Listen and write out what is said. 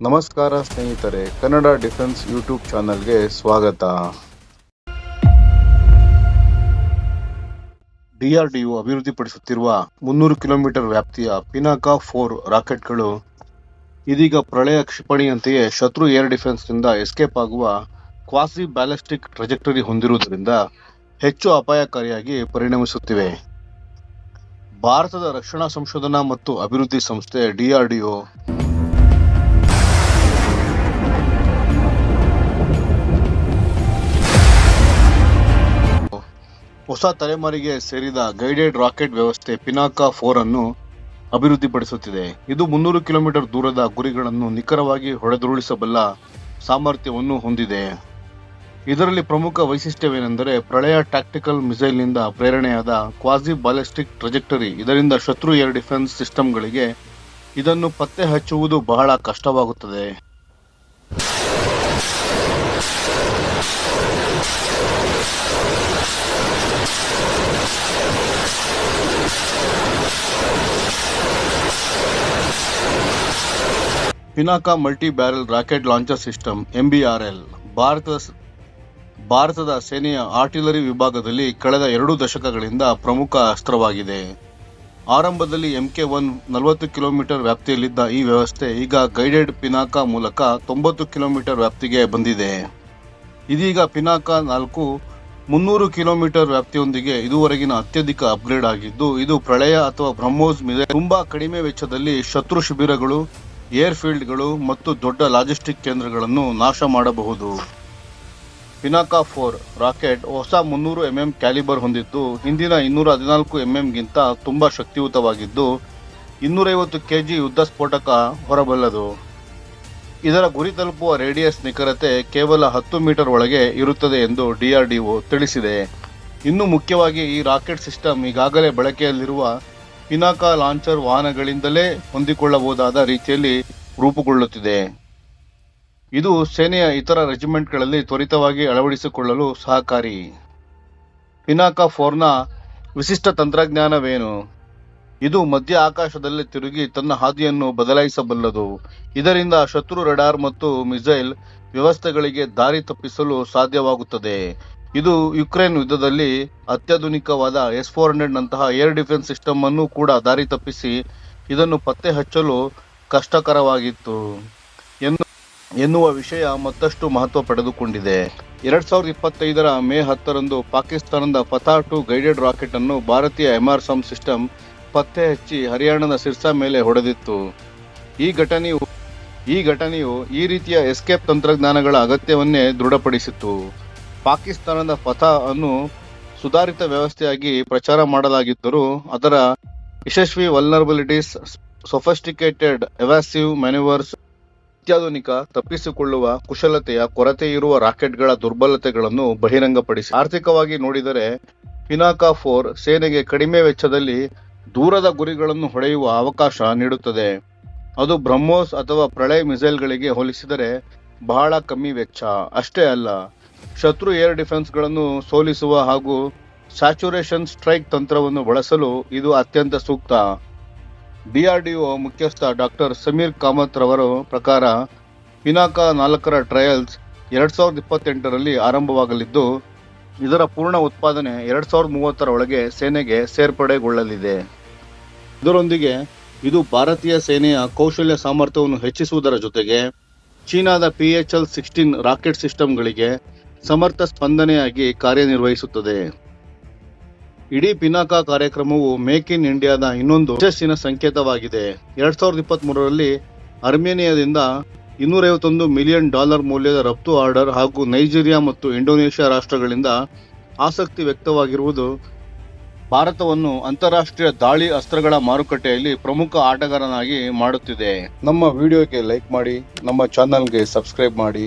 ನಮಸ್ಕಾರ ಸ್ನೇಹಿತರೆ, Kannada defence YouTube ಚಾನಲ್ಗೆ ಸ್ವಾಗತ. ಡಿಆರ್ಡಿಯು ಅಭಿವೃದ್ಧಿಪಡಿಸುತ್ತಿರುವ ಮುನ್ನೂರು ಕಿಲೋಮೀಟರ್ ವ್ಯಾಪ್ತಿಯ ಪಿನಾಕಾ ಫೋರ್ ರಾಕೆಟ್ಗಳು ಇದೀಗ ಪ್ರಳಯ ಕ್ಷಿಪಣಿಯಂತೆಯೇ ಶತ್ರು ಏರ್ ಡಿಫೆನ್ಸ್ನಿಂದ ಎಸ್ಕೇಪ್ ಆಗುವ ಕ್ವಾಸಿ ಬ್ಯಾಲಿಸ್ಟಿಕ್ ಟ್ರಜೆಕ್ಟರಿ ಹೊಂದಿರುವುದರಿಂದ ಹೆಚ್ಚು ಅಪಾಯಕಾರಿಯಾಗಿ ಪರಿಣಮಿಸುತ್ತಿವೆ. ಭಾರತದ ರಕ್ಷಣಾ ಸಂಶೋಧನಾ ಮತ್ತು ಅಭಿವೃದ್ಧಿ ಸಂಸ್ಥೆ ಡಿಆರ್ಡಿಒ ಹೊಸ ತಲೆಮಾರಿಗೆ ಸೇರಿದ ಗೈಡೆಡ್ ರಾಕೆಟ್ ವ್ಯವಸ್ಥೆ ಪಿನಾಕಾ ಫೋರ್ ಅನ್ನು ಅಭಿವೃದ್ಧಿಪಡಿಸುತ್ತಿದೆ. ಇದು ಮುನ್ನೂರು ಕಿಲೋಮೀಟರ್ ದೂರದ ಗುರಿಗಳನ್ನು ನಿಖರವಾಗಿ ಹೊಡೆದುರುಳಿಸಬಲ್ಲ ಸಾಮರ್ಥ್ಯವನ್ನು ಹೊಂದಿದೆ. ಇದರಲ್ಲಿ ಪ್ರಮುಖ ವೈಶಿಷ್ಟ್ಯವೇನೆಂದರೆ ಪ್ರಳಯ ಟ್ಯಾಕ್ಟಿಕಲ್ ಮಿಸೈಲ್ನಿಂದ ಪ್ರೇರಣೆಯಾದ ಕ್ವಾಸಿ ಬಾಲಿಸ್ಟಿಕ್ ಟ್ರಜೆಕ್ಟರಿ ಇದರಿಂದ ಶತ್ರು ಏರ್ ಡಿಫೆನ್ಸ್ ಸಿಸ್ಟಮ್ಗಳಿಗೆ ಇದನ್ನು ಪತ್ತೆ ಹಚ್ಚುವುದು ಬಹಳ ಕಷ್ಟವಾಗುತ್ತದೆ. Pinaka multi barrel rocket launcher system MBRL ಭಾರತದ ಭಾರತದ ಸೇನೆಯ ಆರ್ಟಿಲರಿ ವಿಭಾಗದಲ್ಲಿ ಕಳೆದ ಎರಡು ದಶಕಗಳಿಂದ ಪ್ರಮುಖ ಅಸ್ತ್ರವಾಗಿದೆ. ಆರಂಭದಲ್ಲಿ ಎಂಕೆ ಒನ್ ನಲವತ್ತು ಕಿಲೋಮೀಟರ್ ವ್ಯಾಪ್ತಿಯಲ್ಲಿದ್ದ ಈ ವ್ಯವಸ್ಥೆ ಈಗ ಗೈಡೆಡ್ ಪಿನಾಕಾ ಮೂಲಕ ತೊಂಬತ್ತು ಕಿಲೋಮೀಟರ್ ವ್ಯಾಪ್ತಿಗೆ ಬಂದಿದೆ. ಇದೀಗ ಪಿನಾಕಾ ನಾಲ್ಕು ಮುನ್ನೂರು ಕಿಲೋಮೀಟರ್ ವ್ಯಾಪ್ತಿಯೊಂದಿಗೆ ಇದುವರೆಗಿನ ಅತ್ಯಧಿಕ ಅಪ್ಗ್ರೇಡ್ ಆಗಿದ್ದು, ಇದು ಪ್ರಳಯ ಅಥವಾ ಬ್ರಹ್ಮೋಸ್ ಮಿಸೈಲ್, ತುಂಬಾ ಕಡಿಮೆ ವೆಚ್ಚದಲ್ಲಿ ಶತ್ರು ಶಿಬಿರಗಳು ಏರ್ ಫೀಲ್ಡ್ಗಳು ಮತ್ತು ದೊಡ್ಡ ಲಾಜಿಸ್ಟಿಕ್ ಕೇಂದ್ರಗಳನ್ನು ನಾಶ ಮಾಡಬಹುದು. ಪಿನಾಕಾ ಫೋರ್ ರಾಕೆಟ್ ಹೊಸ ಮುನ್ನೂರು ಎಂಎಂ ಕ್ಯಾಲಿಬರ್ ಹೊಂದಿದ್ದು, ಹಿಂದಿನ ಇನ್ನೂರ ಹದಿನಾಲ್ಕು ಎಂಎಂಗಿಂತ ತುಂಬ ಶಕ್ತಿಯುತವಾಗಿದ್ದು, ಇನ್ನೂರೈವತ್ತು ಕೆ ಜಿ ಯುದ್ಧ ಸ್ಫೋಟಕ ಹೊರಬಲ್ಲದು. ಇದರ ಗುರಿ ತಲುಪುವ ರೇಡಿಯಸ್ ನಿಖರತೆ ಕೇವಲ ಹತ್ತು ಮೀಟರ್ ಒಳಗೆ ಇರುತ್ತದೆ ಎಂದು ಡಿಆರ್ಡಿಒ ತಿಳಿಸಿದೆ. ಇನ್ನು ಮುಖ್ಯವಾಗಿ ಈ ರಾಕೆಟ್ ಸಿಸ್ಟಮ್ ಈಗಾಗಲೇ ಬಳಕೆಯಲ್ಲಿರುವ ಪಿನಾಕಾ ಲಾಂಚರ್ ವಾಹನಗಳಿಂದಲೇ ಹೊಂದಿಕೊಳ್ಳಬಹುದಾದ ರೀತಿಯಲ್ಲಿ ರೂಪುಗೊಳ್ಳುತ್ತಿದೆ. ಇದು ಸೇನೆಯ ಇತರ ರೆಜಿಮೆಂಟ್ಗಳಲ್ಲಿ ತ್ವರಿತವಾಗಿ ಅಳವಡಿಸಿಕೊಳ್ಳಲು ಸಹಕಾರಿ. ಪಿನಾಕಾ ಫೋರ್ನ ವಿಶಿಷ್ಟ ತಂತ್ರಜ್ಞಾನವೇನು? ಇದು ಮಧ್ಯ ಆಕಾಶದಲ್ಲಿ ತಿರುಗಿ ತನ್ನ ಹಾದಿಯನ್ನು ಬದಲಾಯಿಸಬಲ್ಲದು. ಇದರಿಂದ ಶತ್ರು ರಡಾರ್ ಮತ್ತು ಮಿಸೈಲ್ ವ್ಯವಸ್ಥೆಗಳಿಗೆ ದಾರಿ ತಪ್ಪಿಸಲು ಸಾಧ್ಯವಾಗುತ್ತದೆ. ಇದು ಯುಕ್ರೇನ್ ಯುದ್ಧದಲ್ಲಿ ಅತ್ಯಾಧುನಿಕವಾದ ಎಸ್ ಫೋರ್ ಹಂಡ್ರೆಡ್ ನಂತಹ ಏರ್ ಡಿಫೆನ್ಸ್ ಸಿಸ್ಟಮ್ ಅನ್ನು ಕೂಡ ದಾರಿ ತಪ್ಪಿಸಿ ಇದನ್ನು ಪತ್ತೆ ಹಚ್ಚಲು ಕಷ್ಟಕರವಾಗಿತ್ತು ಎನ್ನು, ಎನ್ನುವ ವಿಷಯ ಮತ್ತಷ್ಟು ಮಹತ್ವ ಪಡೆದುಕೊಂಡಿದೆ. ಎರಡ್ ಸಾವಿರದ ಇಪ್ಪತ್ತೈದರ ಮೇ ಹತ್ತರಂದು ಪಾಕಿಸ್ತಾನದ ಫತಾ ಟು ಗೈಡೆಡ್ ರಾಕೆಟ್ ಅನ್ನು ಭಾರತೀಯ ಎಂಆರ್ಸಮ್ ಸಿಸ್ಟಮ್ ಪತ್ತೆ ಹಚ್ಚಿ ಹರಿಯಾಣದ ಸಿರ್ಸಾ ಮೇಲೆ ಹೊಡೆದಿತ್ತು. ಈ ಘಟನೆಯು ಈ ಘಟನೆಯು ಈ ರೀತಿಯ ಎಸ್ಕೇಪ್ ತಂತ್ರಜ್ಞಾನಗಳ ಅಗತ್ಯವನ್ನೇ ದೃಢಪಡಿಸಿತು ಪಾಕಿಸ್ತಾನದ ಫತಾ ಅನ್ನು ಸುಧಾರಿತ ವ್ಯವಸ್ಥೆಯಾಗಿ ಪ್ರಚಾರ ಮಾಡಲಾಗಿದ್ದರೂ ಅದರ ಯಶಸ್ವಿ ವಲ್ನರಬಿಲಿಟೀಸ್ ಸೊಫಿಸ್ಟಿಕೇಟೆಡ್ ಎವಾಸಿವ್ ಮ್ಯಾನುವರ್ಸ್ ಅತ್ಯಾಧುನಿಕ ತಪ್ಪಿಸಿಕೊಳ್ಳುವ ಕುಶಲತೆಯ ಕೊರತೆ ಇರುವ ರಾಕೆಟ್ಗಳ ದುರ್ಬಲತೆಗಳನ್ನು ಬಹಿರಂಗಪಡಿಸಿ. ಆರ್ಥಿಕವಾಗಿ ನೋಡಿದರೆ ಪಿನಾಕಾ ಫೋರ್ ಸೇನೆಗೆ ಕಡಿಮೆ ವೆಚ್ಚದಲ್ಲಿ ದೂರದ ಗುರಿಗಳನ್ನು ಹೊಡೆಯುವ ಅವಕಾಶ ನೀಡುತ್ತದೆ. ಅದು ಬ್ರಹ್ಮೋಸ್ ಅಥವಾ ಪ್ರಳಯ ಮಿಸೈಲ್ಗಳಿಗೆ ಹೋಲಿಸಿದರೆ ಬಹಳ ಕಮ್ಮಿ ವೆಚ್ಚ. ಅಷ್ಟೇ ಅಲ್ಲ ಶತ್ರು ಏರ್ ಡಿಫೆನ್ಸ್ಗಳನ್ನು ಸೋಲಿಸುವ ಹಾಗೂ ಸ್ಯಾಚುರೇಷನ್ ಸ್ಟ್ರೈಕ್ ತಂತ್ರವನ್ನು ಬಳಸಲು ಇದು ಅತ್ಯಂತ ಸೂಕ್ತ. ಡಿಆರ್ಡಿಒ ಮುಖ್ಯಸ್ಥ ಡಾಕ್ಟರ್ ಸಮೀರ್ ಕಾಮತ್ ರವರ ಪ್ರಕಾರ ಪಿನಾಕ ನಾಲ್ಕರ ಟ್ರಯಲ್ಸ್ ಎರಡ್ ಸಾವಿರದ ಇಪ್ಪತ್ತೆಂಟರಲ್ಲಿ ಆರಂಭವಾಗಲಿದ್ದು, ಇದರ ಪೂರ್ಣ ಉತ್ಪಾದನೆ ಎರಡ್ ಸಾವಿರದ ಮೂವತ್ತರ ಒಳಗೆ ಸೇನೆಗೆ ಸೇರ್ಪಡೆಗೊಳ್ಳಲಿದೆ. ಇದರೊಂದಿಗೆ ಇದು ಭಾರತೀಯ ಸೇನೆಯ ಕೌಶಲ್ಯ ಸಾಮರ್ಥ್ಯವನ್ನು ಹೆಚ್ಚಿಸುವುದರ ಜೊತೆಗೆ ಚೀನಾದ ಪಿಎಚ್ಎಲ್ ಸಿಕ್ಸ್ಟೀನ್ ರಾಕೆಟ್ ಸಿಸ್ಟಮ್ಗಳಿಗೆ ಸಮರ್ಥ ಸ್ಪಂದನೆಯಾಗಿ ಕಾರ್ಯನಿರ್ವಹಿಸುತ್ತದೆ. ಇಡೀ ಪಿನಾಕ ಕಾರ್ಯಕ್ರಮವು ಮೇಕ್ ಇನ್ ಇಂಡಿಯಾದ ಇನ್ನೊಂದು ಯಶಸ್ಸಿನ ಸಂಕೇತವಾಗಿದೆ. ಎರಡ್ ಸಾವಿರದ ಇಪ್ಪತ್ತ್ ಮೂರರಲ್ಲಿ ಅರ್ಮೇನಿಯಾದಿಂದ ಇನ್ನೂರೈವತ್ತೊಂದು ಮಿಲಿಯನ್ ಡಾಲರ್ ಮೌಲ್ಯದ ರಫ್ತು ಆರ್ಡರ್ ಹಾಗೂ ನೈಜೀರಿಯಾ ಮತ್ತು ಇಂಡೋನೇಷ್ಯಾ ರಾಷ್ಟ್ರಗಳಿಂದ ಆಸಕ್ತಿ ವ್ಯಕ್ತವಾಗಿರುವುದು ಭಾರತವನ್ನು ಅಂತಾರಾಷ್ಟ್ರೀಯ ದಾಳಿ ಅಸ್ತ್ರಗಳ ಮಾರುಕಟ್ಟೆಯಲ್ಲಿ ಪ್ರಮುಖ ಆಟಗಾರನಾಗಿ ಮಾಡುತ್ತಿದೆ. ನಮ್ಮ ವಿಡಿಯೋಗೆ ಲೈಕ್ ಮಾಡಿ, ನಮ್ಮ ಚಾನಲ್ಗೆ ಸಬ್ಸ್ಕ್ರೈಬ್ ಮಾಡಿ.